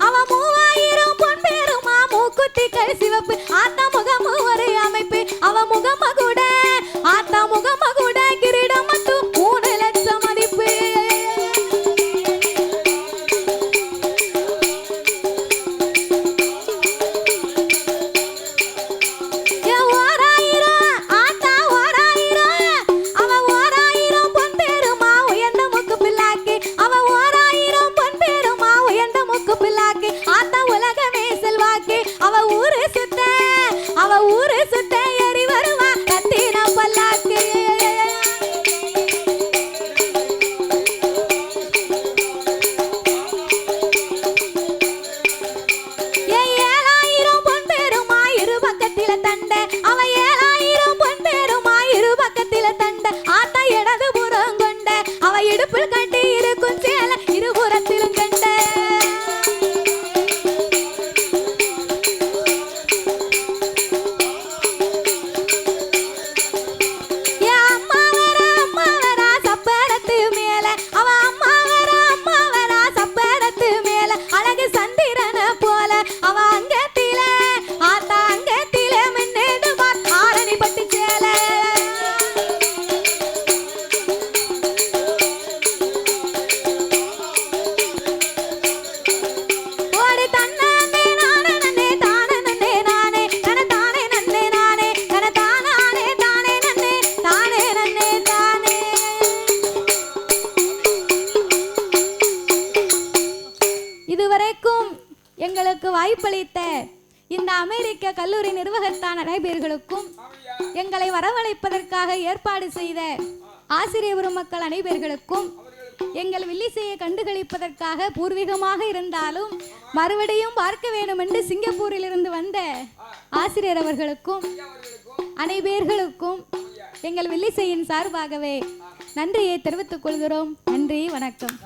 阿拉伯。வாய்ப்பளித்த இந்த அமெரிக்க கல்லூரி நிர்வாகத்தான அனைவர்களுக்கும் எங்களை வரவழைப்பதற்காக ஏற்பாடு செய்த ஆசிரியர் பெருமக்கள் அனைவர்களுக்கும் எங்கள் வில்லிசையை கண்டுகளிப்பதற்காக பூர்வீகமாக இருந்தாலும் மறுபடியும் பார்க்க வேண்டும் என்று சிங்கப்பூரில் இருந்து வந்த ஆசிரியர் அவர்களுக்கும் அனைவர்களுக்கும் எங்கள் வில்லிசையின் சார்பாகவே நன்றியை தெரிவித்துக் கொள்கிறோம். நன்றி வணக்கம்.